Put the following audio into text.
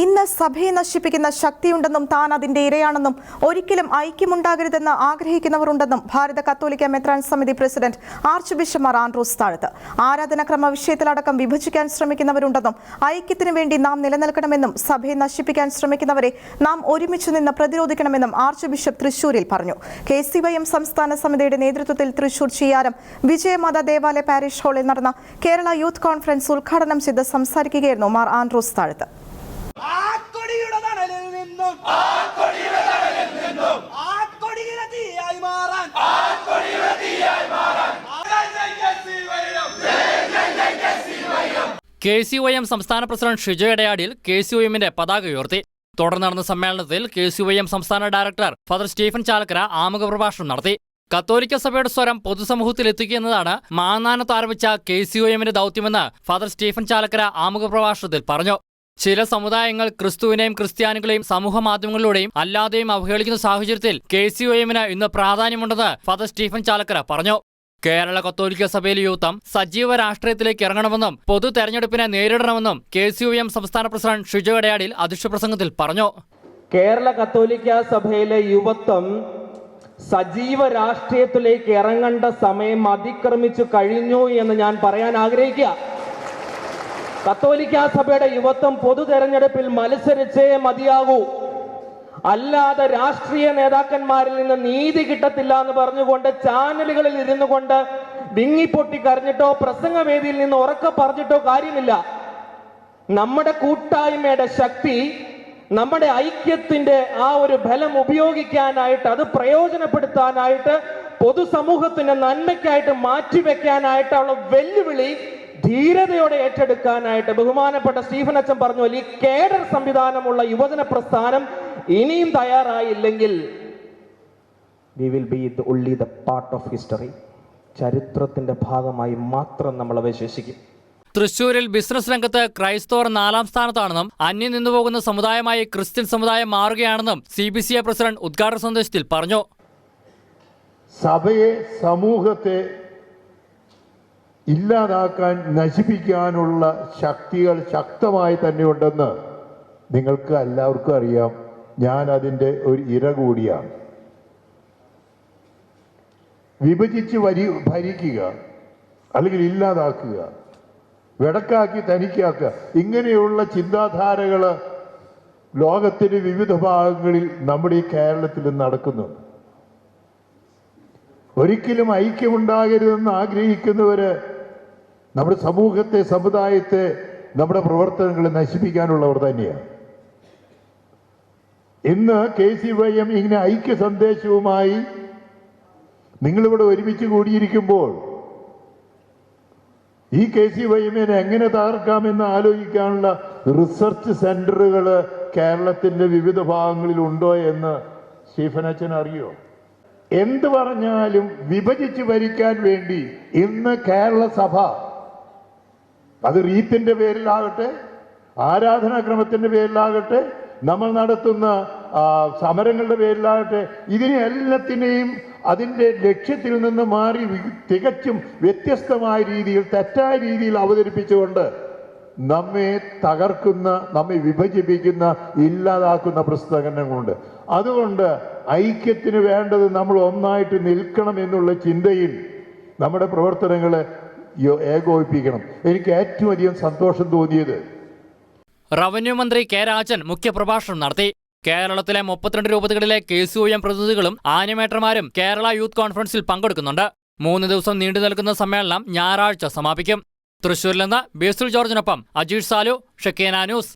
ഇന്ന് സഭയെ നശിപ്പിക്കുന്ന ശക്തിയുണ്ടെന്നും താൻ അതിന്റെ ഇരയാണെന്നും ഒരിക്കലും ഐക്യമുണ്ടാകരുതെന്ന് ആഗ്രഹിക്കുന്നവർ ഉണ്ടെന്നും ഭാരത കത്തോലിക്ക മെത്രാൻ സമിതി president archbishop Mar Andrews Thazhath. ആരാധനാക്രമ വിഷയത്തിലടക്കം വിഭജിക്കാൻ ശ്രമിക്കുന്നവരുണ്ടെന്നും ഐക്യത്തിനു വേണ്ടി നാം നിലനിൽക്കണമെന്നും സഭയെ നശിപ്പിക്കാൻ ശ്രമിക്കുന്നവരെ നാം ഒരുമിച്ച് നിന്ന് പ്രതിരോധിക്കണമെന്നും ആർച്ച് ബിഷപ്പ് തൃശൂരിൽ പറഞ്ഞു. കെ സി വൈ എം സംസ്ഥാന സമിതിയുടെ നേതൃത്വത്തിൽ തൃശൂർ ചിയാരം വിജയമാത ദേവാലയ പാരിഷ് ഹാളിൽ നടന്ന കേരള യൂത്ത് കോൺഫറൻസ് ഉദ്ഘാടനം ചെയ്ത് സംസാരിക്കുകയായിരുന്നു മാർ ആൻഡ്രൂസ് താഴത്ത്. കൊടിയുടെ തണലിൽ നിന്നും. ആ മാറാൻ. കെ സി ഒ എം സംസ്ഥാന president Shijo Edayadil K C O എമ്മിന്റെ പതാക ഉയർത്തി. തുടർന്ന് നടന്ന സമ്മേളനത്തിൽ കെ സി ഒ എം സംസ്ഥാന ഡയറക്ടർ ഫാദർ സ്റ്റീഫൻ ചാലക്കര ആമുഖ പ്രഭാഷണം നടത്തി. കത്തോലിക്ക സഭയുടെ സ്വരം പൊതുസമൂഹത്തിൽ എത്തിക്കുന്നതാണ് എന്നതാണ് ആരംഭിച്ച കെ സി ഒ എമ്മിന്റെ ദൗത്യമെന്ന് ഫാദർ സ്റ്റീഫൻ ചാലക്കര ആമുഖ പ്രഭാഷണത്തിൽ പറഞ്ഞു. ചില സമുദായങ്ങൾ ക്രിസ്തുവിനെയും ക്രിസ്ത്യാനികളെയും സമൂഹ മാധ്യമങ്ങളിലൂടെയും അല്ലാതെയും അവഹേളിക്കുന്ന സാഹചര്യത്തിൽ കെ സി ഒ എമ്മിന് ഇന്ന് പ്രാധാന്യമുണ്ടെന്ന് ഫാദർ സ്റ്റീഫൻ ചാലക്കര പറഞ്ഞു. കേരള കത്തോലിക്ക സഭയിലെ യൂത്തം സജീവ രാഷ്ട്രീയത്തിലേക്ക് ഇറങ്ങണമെന്നും പൊതു തെരഞ്ഞെടുപ്പിനെ നേരിടണമെന്നും കെ സി യു എം സംസ്ഥാന പ്രസിഡന്റ് ഷിജു എടയാടിൽ അധ്യക്ഷ പ്രസംഗത്തിൽ പറഞ്ഞു. കേരള കത്തോലിക്ക സഭയിലെ യുവത്വം സജീവ രാഷ്ട്രീയത്തിലേക്ക് ഇറങ്ങേണ്ട സമയം അതിക്രമിച്ചു കഴിഞ്ഞു എന്ന് ഞാൻ പറയാൻ ആഗ്രഹിക്കുക. കത്തോലിക്ക സഭയുടെ യുവത്വം പൊതു തെരഞ്ഞെടുപ്പിൽ മത്സരിച്ചേ മതിയാകൂ. അല്ലാതെ രാഷ്ട്രീയ നേതാക്കന്മാരിൽ നിന്ന് നീതി കിട്ടത്തില്ല എന്ന് പറഞ്ഞുകൊണ്ട് ചാനലുകളിൽ ഇരുന്നു കൊണ്ട് വിങ്ങിപ്പൊട്ടി കരഞ്ഞിട്ടോ പ്രസംഗവേദിയിൽ നിന്ന് ഉറക്കെ പറഞ്ഞിട്ടോ കാര്യമില്ല. നമ്മുടെ കൂട്ടായ്മയുടെ ശക്തി നമ്മുടെ ഐക്യത്തിന്റെ ആ ഒരു ബലം ഉപയോഗിക്കാനായിട്ട് അത് പ്രയോജനപ്പെടുത്താനായിട്ട് പൊതുസമൂഹത്തിന്റെ നന്മയ്ക്കായിട്ട് മാറ്റിവെക്കാനായിട്ടുള്ള വെല്ലുവിളി ധീരതയോടെ ഏറ്റെടുക്കാനായിട്ട് ബഹുമാനപ്പെട്ട സ്റ്റീഫൻ അച്ഛൻ പറഞ്ഞു ഈ കേഡർ സംവിധാനമുള്ള യുവജന പ്രസ്ഥാനം ഇനിയും തയ്യാറായില്ലെങ്കിൽ we will be the only the part of history ചരിത്രത്തിന്റെ ഭാഗമായി മാത്രം നമ്മൾ അവശേഷിക്കും തൃശൂരിൽ ബിസിനസ് രംഗത്ത് ക്രൈസ്തവർ നാലാം സ്ഥാനത്താണെന്നും അന്യം നിന്നുപോകുന്ന സമുദായമായി ക്രിസ്ത്യൻ സമുദായം മാറുകയാണെന്നും C B C A president ഉദ്ഘാടന സന്ദേശത്തിൽ പറഞ്ഞു. സഭയെ സമൂഹത്തെ ഇല്ലാതാക്കാൻ നശിപ്പിക്കാനുള്ള ശക്തികൾ ശക്തമായി തന്നെയുണ്ടെന്ന് നിങ്ങൾക്ക് എല്ലാവർക്കും അറിയാം. ഞാൻ അതിന്റെ ഒരു ഇര കൂടിയാണ്. വിഭജിച്ച് വരി ഭരിക്കുക അല്ലെങ്കിൽ ഇല്ലാതാക്കുക വെടക്കാക്കി തനിക്കാക്കുക ഇങ്ങനെയുള്ള ചിന്താധാരകൾ ലോകത്തിന്റെ വിവിധ ഭാഗങ്ങളിൽ നമ്മുടെ ഈ കേരളത്തിൽ നടക്കുന്നുണ്ട്. ഒരിക്കലും ഐക്യമുണ്ടാകരുതെന്ന് ആഗ്രഹിക്കുന്നവര് നമ്മുടെ സമൂഹത്തെ സമുദായത്തെ നമ്മുടെ പ്രവർത്തനങ്ങളെ നശിപ്പിക്കാനുള്ളവർ തന്നെയാണ്. ഇന്ന് കെ സി വൈ എം ഇങ്ങനെ ഐക്യ സന്ദേശവുമായി നിങ്ങളിവിടെ ഒരുമിച്ച് കൂടിയിരിക്കുമ്പോൾ ഈ കെ സി വൈ എമ്മിനെ എങ്ങനെ തകർക്കാമെന്ന് ആലോചിക്കാനുള്ള റിസർച്ച് സെന്ററുകൾ കേരളത്തിന്റെ വിവിധ ഭാഗങ്ങളിൽ ഉണ്ടോ എന്ന് സ്റ്റീഫനച്ചൻ അറിയോ? എന്ത് പറഞ്ഞാലും വിഭജിച്ച് ഭരിക്കാൻ വേണ്ടി ഇന്ന് കേരള സഭ അത് റീത്തിന്റെ പേരിലാകട്ടെ ആരാധനാക്രമത്തിന്റെ പേരിലാകട്ടെ നമ്മൾ നടത്തുന്ന സമരങ്ങളുടെ പേരിലാകട്ടെ ഇതിനെ എല്ലാത്തിനെയും അതിന്റെ ലക്ഷ്യത്തിൽ നിന്ന് മാറി തികച്ചും വ്യത്യസ്തമായ രീതിയിൽ തെറ്റായ രീതിയിൽ അവതരിപ്പിച്ചുകൊണ്ട് നമ്മെ തകർക്കുന്ന നമ്മെ വിഭജിപ്പിക്കുന്ന ഇല്ലാതാക്കുന്ന പ്രസ്തകനങ്ങളുണ്ട് അതുകൊണ്ട് ഐക്യത്തിന് വേണ്ടത് നമ്മൾ ഒന്നായിട്ട് നിൽക്കണം എന്നുള്ള ചിന്തയിൽ നമ്മുടെ പ്രവർത്തനങ്ങളെ യോ- ഏകോപിപ്പിക്കണം എനിക്ക് ഏറ്റവും അധികം സന്തോഷം തോന്നിയത് റവന്യൂ മന്ത്രി കെ രാജൻ മുഖ്യപ്രഭാഷണം നടത്തി. കേരളത്തിലെ മുപ്പത്തിരണ്ട് രൂപതകളിലെ കെ സി എം പ്രതിനിധികളും ആനിമേറ്റർമാരും കേരള യൂത്ത് കോൺഫറൻസിൽ പങ്കെടുക്കുന്നുണ്ട്. മൂന്ന് ദിവസം നീണ്ടു നിൽക്കുന്ന സമ്മേളനം ഞായറാഴ്ച സമാപിക്കും. തൃശൂരിൽ നിന്ന് ബേസിൽ ജോർജിനൊപ്പം അജീഷ് സാലു ഷക്കീന ന്യൂസ്.